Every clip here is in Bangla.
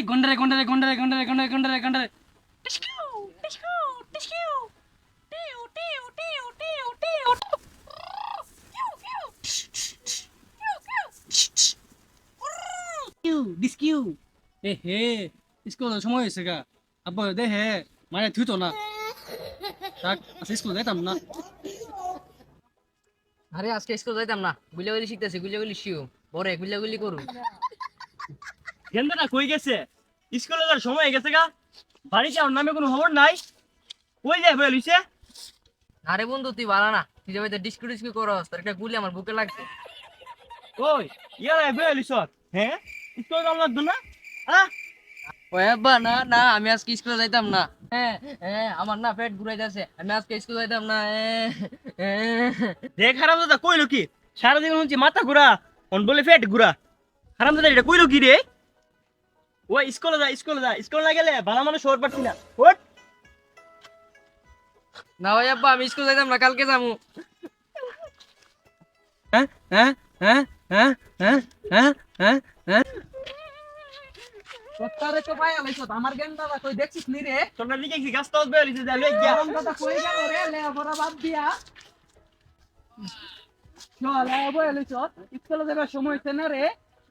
भाई गुंड रहे गुंड रहे गुंड रहे गुंड रहे गुंड रहे गुंड रहे गुंड रहे इसको तो समय से का। अब दे है मारे थू तो ना। तक इसको दे तम ना। अरे आज के इसको दे तम ना। गुल्ले गुल्ले सीखते से गुल्ले गुल्ले शियो बोरे गुल्ले गुल्ले करू। গেন্দা কই গেছে? স্কুলে যাওয়ার সময় হয়ে গেছে গা। বাড়িতে আমার নামে কোনো খবর নাই। কই যায় বলে লইছে? আরে বন্ধু তুই ভালো না। তুই যে ডিস্কু ডিস্কু করস তোর একটা গুলি আমার বুকে লাগছে। কই? ইয়ারা বলে লইছ? হ্যাঁ স্কুলে যাওয়ার লাগতো না? আহ ও আব্বা না না আমি আজকে স্কুলে যাইতাম না। হ্যাঁ হ্যাঁ আমার না পেট ঘুরাই যাচ্ছে আমি আজকে স্কুলে যাইতাম না। দেখ হারাম দাদা কইলো কি? সারাদিন হচ্ছে মাথা ঘুরা অন বলে পেট ঘুরা। হারাম দাদা এটা কইলো কি রে? ও স্কুলে যা স্কুলে যা। স্কুলে না গেলে ভালো মানুষ হওয়ার পারছি না। ওট না ভাই আব্বা আমি স্কুল যাইতাম না কালকে যাব হ্যাঁ হ্যাঁ হ্যাঁ হ্যাঁ হ্যাঁ হ্যাঁ হ্যাঁ হ্যাঁ। তোরে তো পাই আলাইছ আমার জ্ঞান দাদা কই দেখছিস নি রে? তোমরা লিখে কি গাছ তো বলে লইছে লই গিয়া। দাদা কই গেল রে? লে বড় বাদ দিয়া। চল এ বই আলাইছ। স্কুলে যাবার সময় হইছে না রে?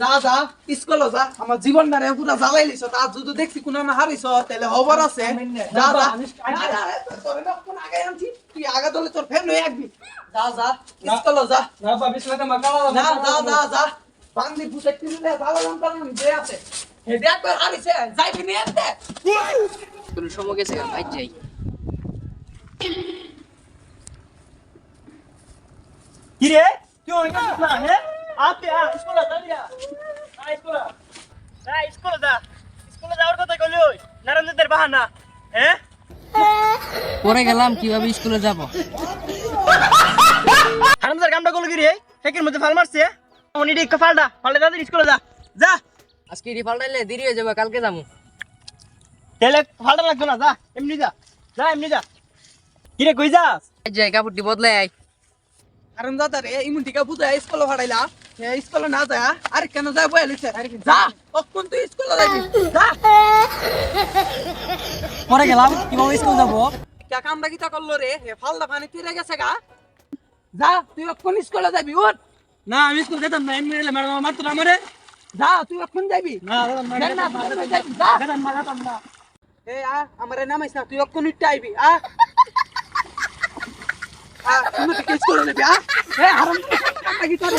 যা যা স্কুলে যা। আমার জীবনটা রে পুরা জ্বালাই লিছ। তা যদি দেখছি কোন না হারিছ তাহলে খবর আছে। যা যা। তোরে না কোন আগে আনছি? তুই আগে দলে তোর ফ্যান হয়ে একবি যা যা স্কুলে যা। না বাবা বিসলাতে মাকালা না যা যা যা। বান্দি বুঝে কিনলে ভালো নাম কারণ যে আছে হে দেখ কর হারিছে যাইবি নি এতে স্কুল সময় গেছে ভাই যাই। কি রে তুই অনেক না হ্যাঁ আপনি আ স্কুলে যা দিয়া আ স্কুলে যা স্কুলে যা স্কুলে যাওয়ার কথা কইলি ওই নারায়ণদের বাহানা হ্যাঁ পরে গেলাম কীভাবে স্কুলে যাব? হারামদার কামটা করল কি রে হেকের মধ্যে ফাল মারছে। অনি রে ফালটা ফালটা দাদি স্কুলে যা। যা। আজকে রিফাল ডাইলে দেরি হয়ে যাবে কালকে যাব। তাহলে ফালটা লাগতো না যা। এমনি যা। যা এমনি যা। কি রে কই যাস? যাই কাপড়টি বদলে আই কারণ দাদা রে ইমন টিকা বুঝা স্কুলে ভাড়াইলা স্কুলে না যায় আরে কেন যায় বয়ে লিছে যা কখন তুই স্কুলে যাবি যা পরে গেলাম কীভাবে স্কুল যাব কে কামটা কিটা করল রে হে ফালদা পানি তুই গেছে গা যা তুই কখন স্কুলে যাবি উঠ না আমি স্কুল যেতাম না এমনি এলে ম্যাডাম মারতো না আমারে যা তুই কখন যাবি না যেতাম না, যা। যেতাম না। এ আ আমারে নামাইছ না তুই কখন উঠতে আইবি আ তুমি টিকেট করে নেবে হ্যাঁ হারাম কি করে